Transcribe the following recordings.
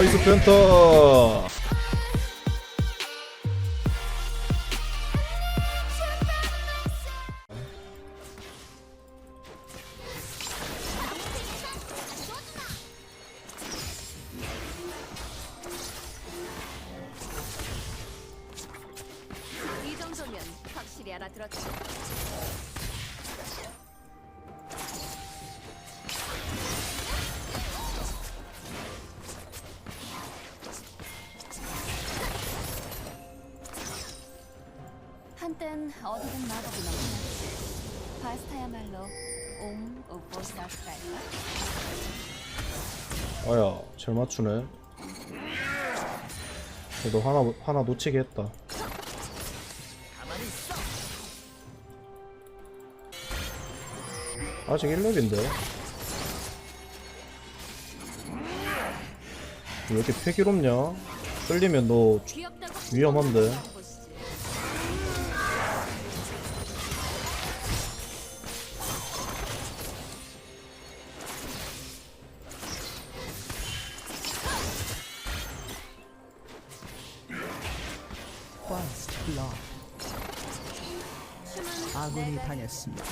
나이스 어디든 마법이 넘쳐났지. 바스타야말로 옴 오보사스랄까? 아야 잘 맞추네 그래도 하나 하나 놓치게 했다 아직 1렙인데 왜 이렇게 패기롭냐? 끌리면 너 위험한데. 춤은 아군이 당했습니다.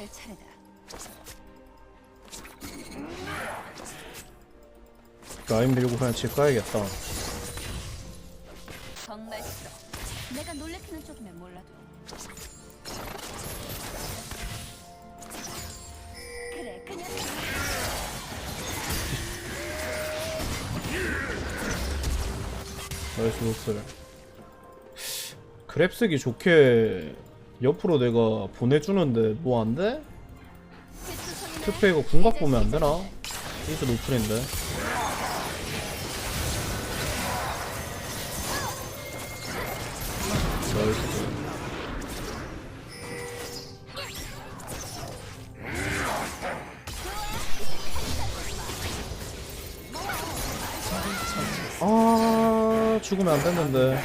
쓸 차례다. 라인 밀고 그냥 집 가야겠다 정말 싫어. 내가 놀래키는 쪽이면 몰라도. 그래, 그냥 나이스 노슬 그랩 쓰기 좋게 옆으로 내가 보내주는데 뭐 안 돼? 투페 이거 궁각 보면 안 되나? 이즈 노플인데 아 죽으면 안 됐는데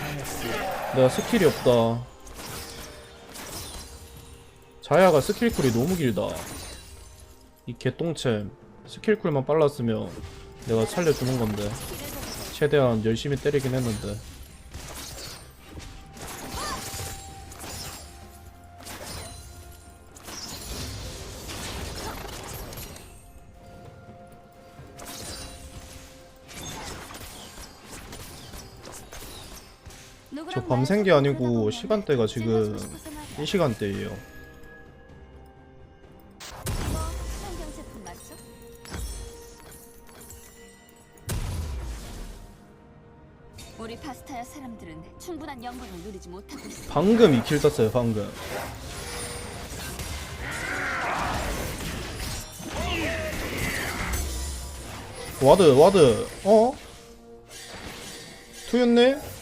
내가 스킬이 없다 자야가 스킬쿨이 너무 길다. 이 개똥챔 스킬쿨만 빨랐으면 내가 살려주는 건데. 최대한 열심히 때리긴 했는데. 저 밤샌 게 아니고 시간대가 지금 이 시간대예요 누리지 못하고 있어. 방금 이킬 떴어요 방금 와드 와드 어? 투였네?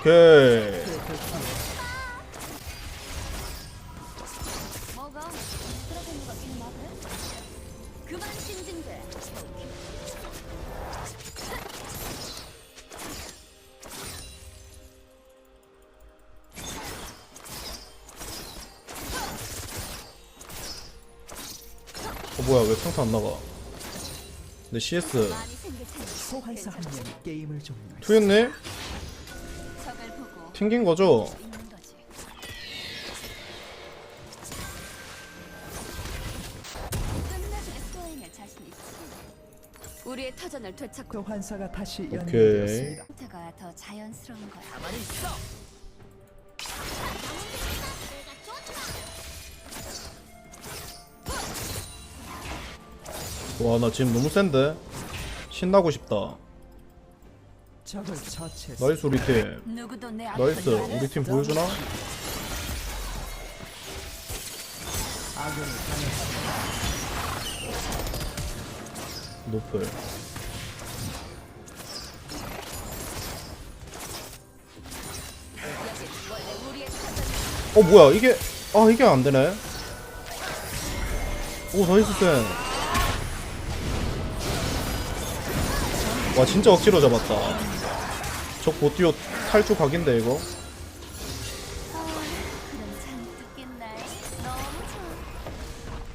오케이. 어 뭐야 왜 평타 안 나가 내 CS. 투였네? 튕긴 거죠? 우리의 터전을 되찾고 소환사가 다시 오케이. 연결되었습니다. 상태가 더 자연스러운 거야. 와 나 지금 너무 센데 신나고 싶다. 나이스 우리 팀. 나이스 우리 팀 보여주나? 노플. 어 뭐야 이게 아 이게 안 되네. 오 나이스 센와 진짜 억지로 잡았다 저 보티오 탈주 각인데 이거.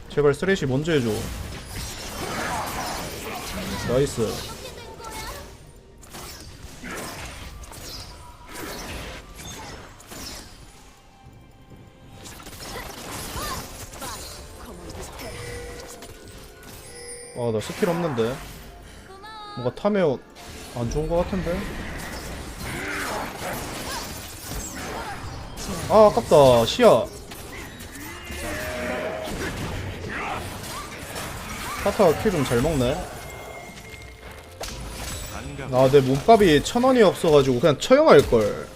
제발 쓰레쉬 먼저 해줘. 나이스. 아나 스킬 없는데. 뭔가 타면 안 좋은 것 같은데 아 아깝다. 시야. 타타가 킬 좀 잘 먹네. 아 내 몸값이 천 원이 없어가지고 그냥 처형할걸.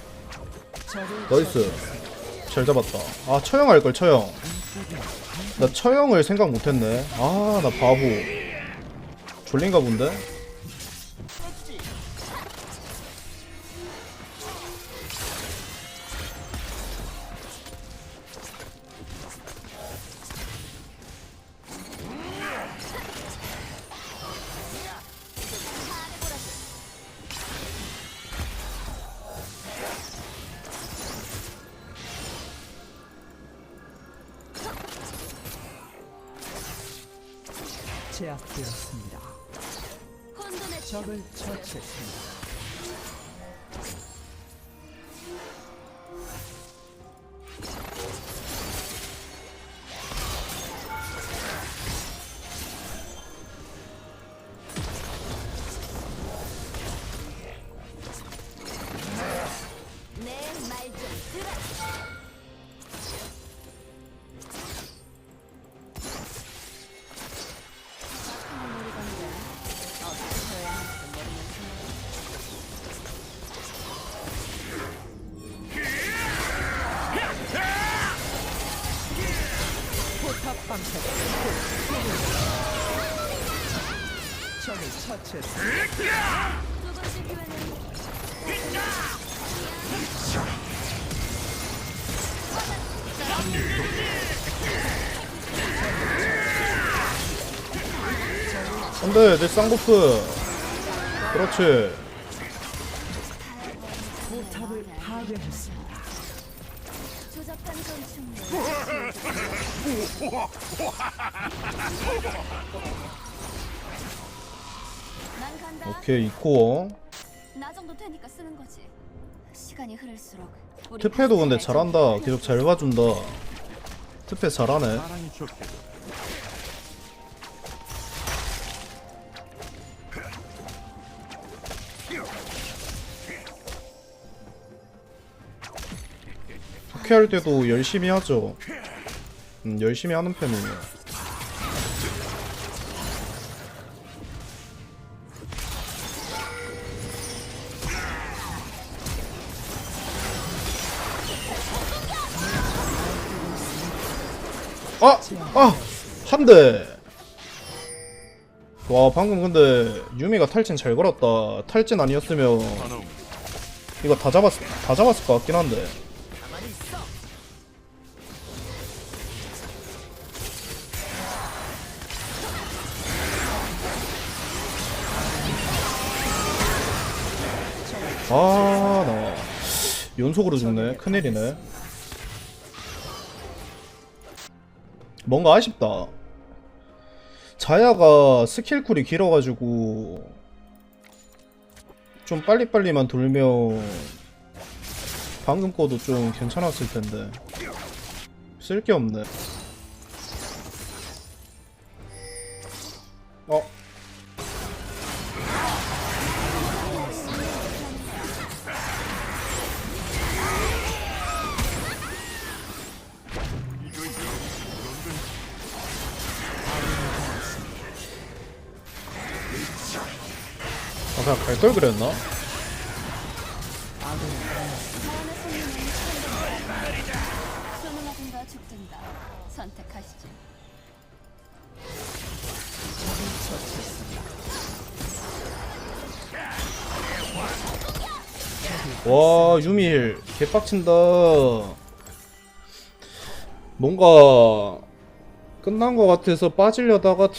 나이스. 잘 잡았다. 아 처형할걸 처형. 나 처형을 생각 못했네. 아 나 바보. 졸린가 본데? 제압되었습니다. 적을 처치했습니다. 돼 내 쌍꺼풀 그렇지. 오케이 이코어 나 정도 되니까 쓰는 거지. 시간이 흐를수록 우리 트페도 근데 잘한다 계속 잘 봐준다 트페 잘하네 사랑이. 할 때도 열심히 하죠 음, 열심히 하는 편이에요 아! 아! 한 대! 와 방금 근데 유미가 탈진 잘 걸었다 탈진 아니었으면 이거 다 잡았 다 잡았을 것 같긴 한데 아, 나 연속으로 죽네. 큰일이네. 뭔가 아쉽다. 자야가 스킬쿨이 길어가지고 좀 빨리빨리만 돌면 방금 거도 좀 괜찮았을 텐데 쓸 게 없네. 그냥 갈 걸 그랬나? 와 유밀 개빡친다 뭔가 끝난 것 같아서 빠지려다가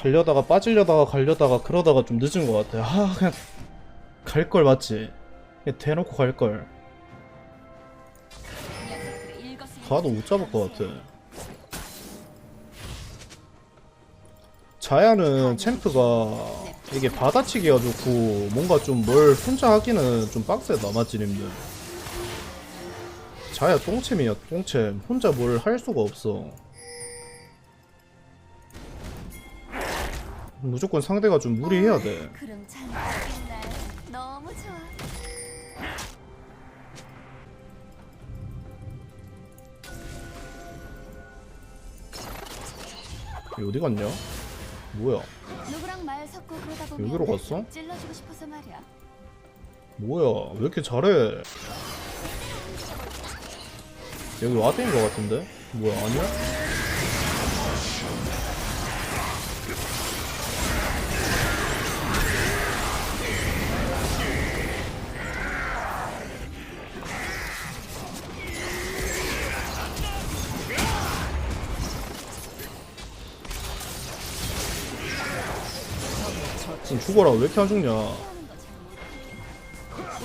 갈려다가 빠지려다가 갈려다가 그러다가 좀 늦은 것 같아 아 그냥 갈 걸 맞지? 그냥 대놓고 갈걸. 녀석들의 일거수일투족 가도 못 잡을 것 같아. 자야는 챔프가 이게 받아치기가 좋고 뭔가 좀 뭘 혼자 하기는 좀 빡세다 맞지 님들. 자야 똥챔이야 똥챔. 혼자 뭘 할 수가 없어 무조건 상대가 좀 무리해야 돼 그럼 잘 모르겠나요? 너무 좋아. 얘 어디 갔냐? 뭐야 누구랑 말 섞고 그러다 보면 여기로 갔어? 찔러주고 싶어서 말이야. 뭐야 왜 이렇게 잘해 여기 와드인 것 같은데? 뭐야 아니야? 죽어라 왜 이렇게 안 죽냐.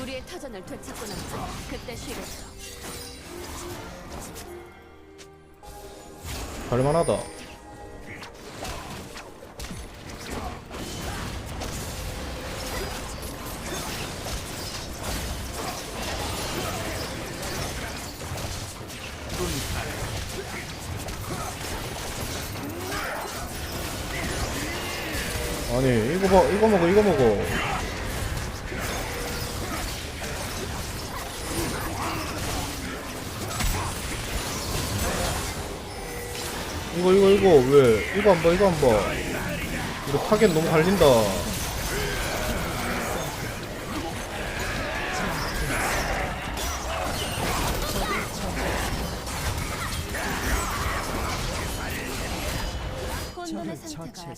우리의 터전을 되찾고 나서 그때 쉬겠어. 갈만하다 아니 이거 봐 이거 먹어 이거 먹어. 이거 이거 이거 왜? 이거 안 봐 이거 안봐 이거 타겟 너무 갈린다.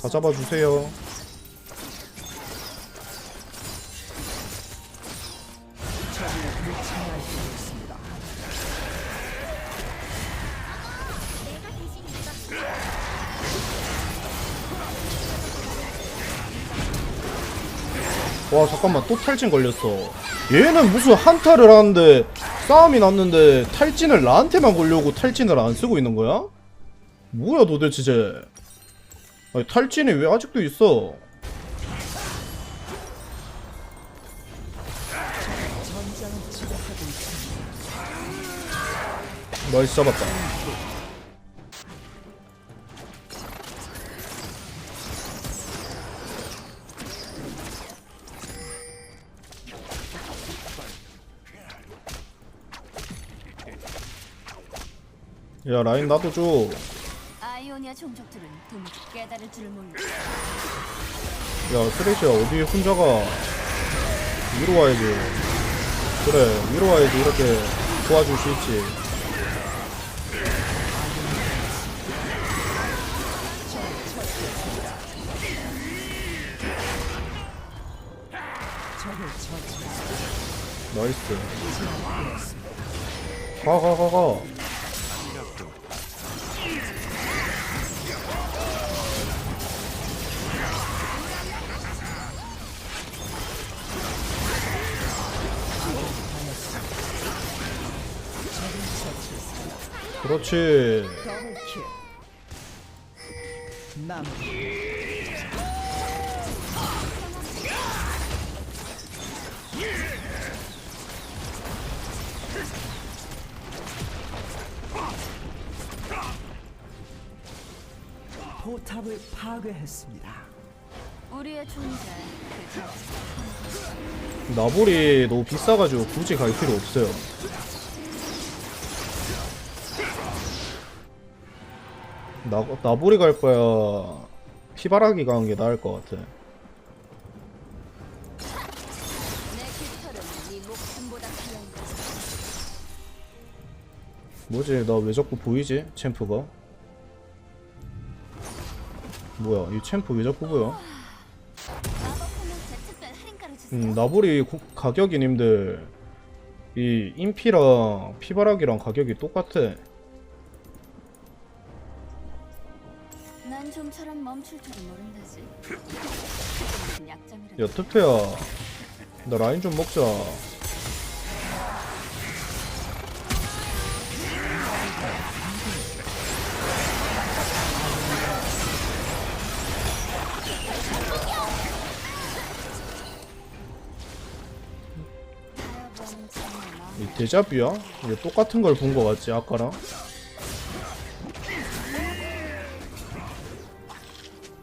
다 잡아주세요 와 잠깐만 또 탈진 걸렸어 얘는 무슨 한타를 하는데 싸움이 났는데 탈진을 나한테만 걸려고 탈진을 안 쓰고 있는 거야? 뭐야 도대체 쟤 아니, 탈진이 왜 아직도 있어. 나이스 잡았다 야 라인 나도 줘. 아이오니아 종족들은 도무지 깨달을 줄 몰라. 야 쓰레기야 어디 혼자 가? 위로 와야지 그래 위로 와야지 이렇게 도와줄 수 있지. 나이스. 가 가 가 가 그렇지 포탑을 파괴했습니다. 우리의 존재 그. 나볼이 너무 비싸가지고 굳이 갈 필요 없어요 나, 나보리 갈 거야. 피바라기 가는 게 나을 것 같아. 뭐지? 나 왜 자꾸 보이지? 챔프가? 뭐야? 이 챔프 왜 자꾸 보여? 음, 나보리 고, 가격이 님들 이 인피랑 피바라기랑 가격이 똑같아. 난 좀처럼 멈출 줄은 모른다지. 약점이라. 야 트페야 나 라인 좀 먹자. 이 데자뷰야? 이게 똑같은 걸 본 거 같지 아까랑?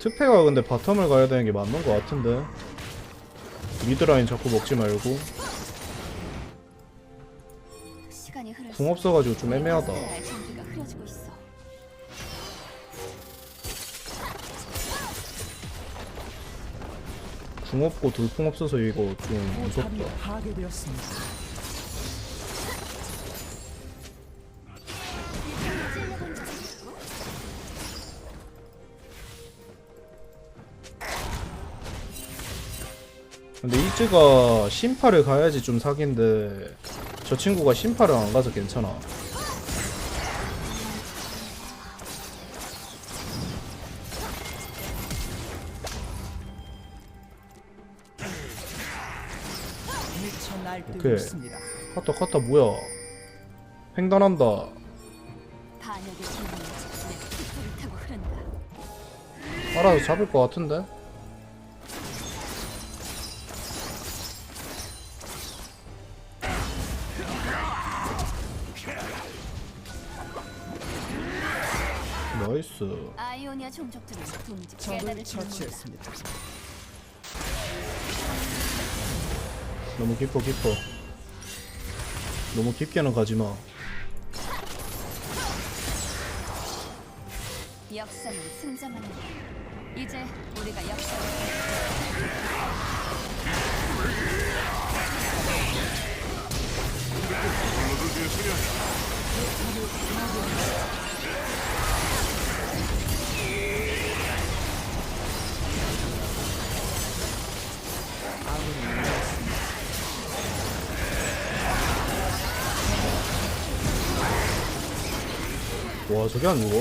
특패가 근데 바텀을 가야 되는 게 맞는 거 같은데. 미드라인 자꾸 먹지 말고. 궁 없어가지고 좀 애매하다. 있어. 궁 없고 돌풍 없어서 이거 좀 무섭다 이즈가 심파를 가야지 좀 사기인데 저 친구가 심파를 안 가서 괜찮아 오케이. 카타 카타 뭐야 횡단한다. 알아서 잡을 것 같은데 나이스 아이오니아 종족들은 둥지 적을 깨달을. 처치했습니다. 너무 깊어 깊어 너무 깊게는 가지마 역사는 승자만 한다. 이제 우리가 역사를 와 저게 안 죽어?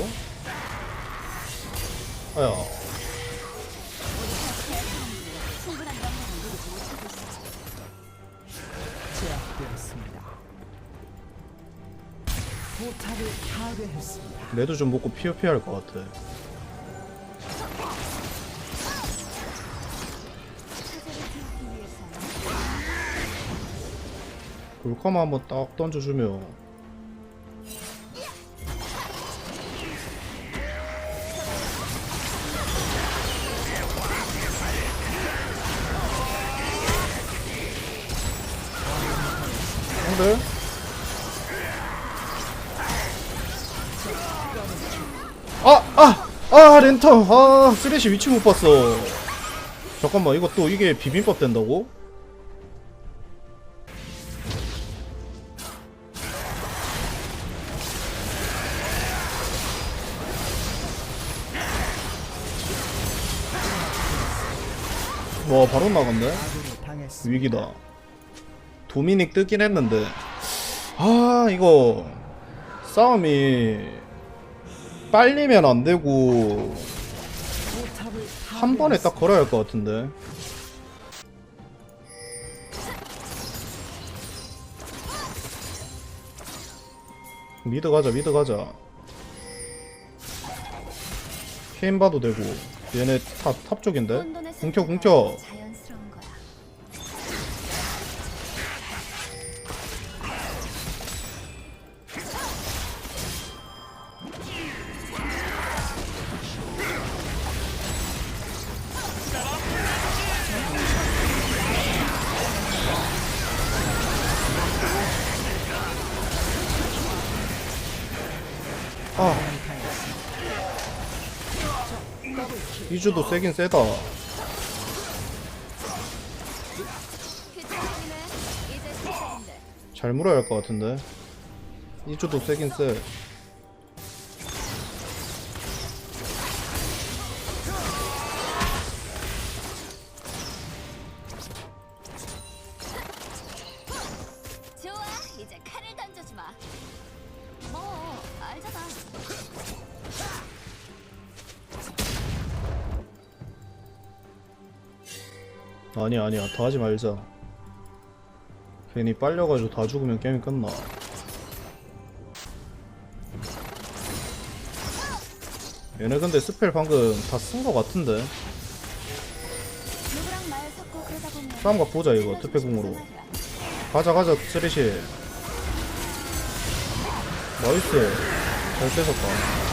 아야. 레드 좀 먹고 피어 피 할 것 같아 골카마 한번 딱 던져주면 근데 아! 아! 아 렌터! 아 쓰레쉬 위치 못 봤어 잠깐만 이거 또 이게 비빔밥 된다고? 와 바로 나갔네. 위기다 도미닉 뜨긴 했는데 아 이거 싸움이 빨리면 안 되고 한 번에 딱 걸어야 할 것 같은데. 미드 가자 미드 가자. 케인 봐도 되고 얘네 탑, 탑 쪽인데? 상태가 궁켜 이주도 세긴 세다. 잘 물어야 할 것 같은데 이주도 세긴 세 아니야 아니야. 더 하지 말자. 괜히 빨려가지고 다 죽으면 게임이 끝나. 얘네 근데 스펠 방금 다 쓴 거 같은데? 싸움각 보자 이거. 특패궁으로. 가자 가자 쓰리시 나이스. 잘 뺏었다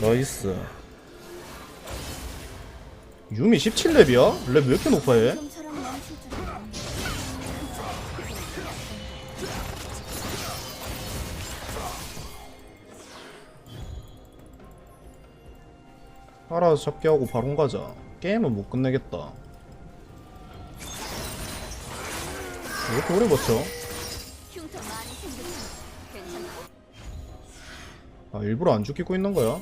나이스 유미 17렙이야? 렙왜 이렇게 높아 얘? 좀처럼 멈출 줄 알았는데. 알아서 잡게 하고 바론 가자 게임은 못 끝내겠다 왜 이렇게 오래 버텨? 아 일부러 안 죽이고 있는 거야?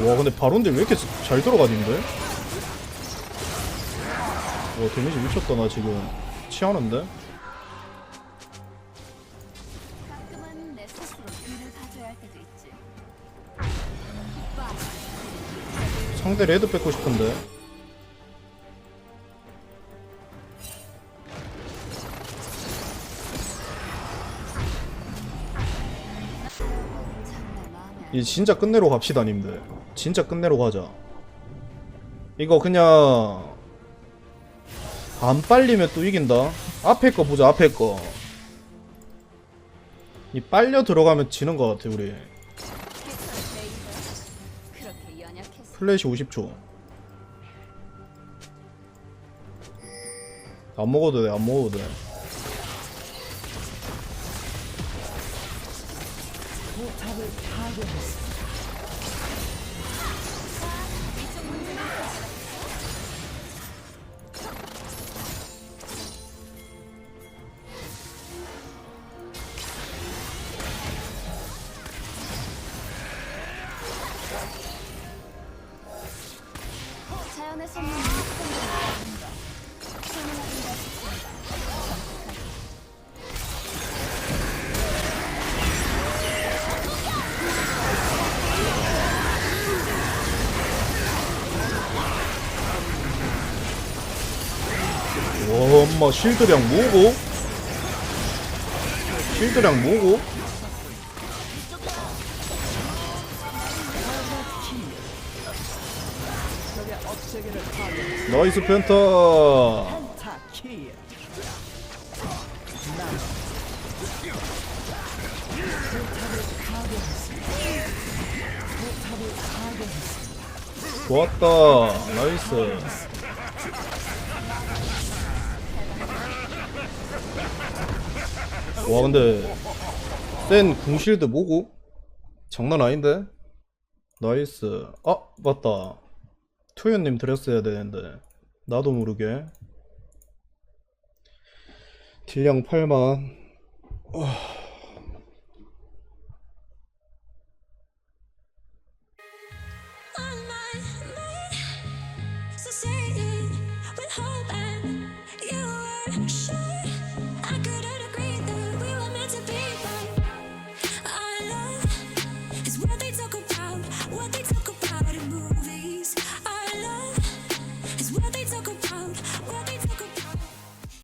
와 근데 바론들 왜 이렇게 잘 들어가는데? 와 데미지 미쳤다 나 지금 치하는데? 상대 레드 뺏고 싶은데. 이 진짜 끝내러 갑시다 님들. 진짜 끝내러 가자. 이거 그냥 안 빨리면 또 이긴다. 앞에 거 보자 앞에 거이 빨려 들어가면 지는 것 같아 우리 플래시 50초. 안 먹어도 돼 안 먹어도 돼. 포탑을 파괴했습 니다. 자연의 선물 무엇보다 소문하는 것이 와 엄마 실드량 뭐고? 실드량 뭐고? 나이스 파괴했습니다. 좋았다 나이스 와 근데 센 궁실드 뭐고? 장난 아닌데? 나이스 아 맞다 투현님 드렸어야 되는데 나도 모르게. 딜량 8만. on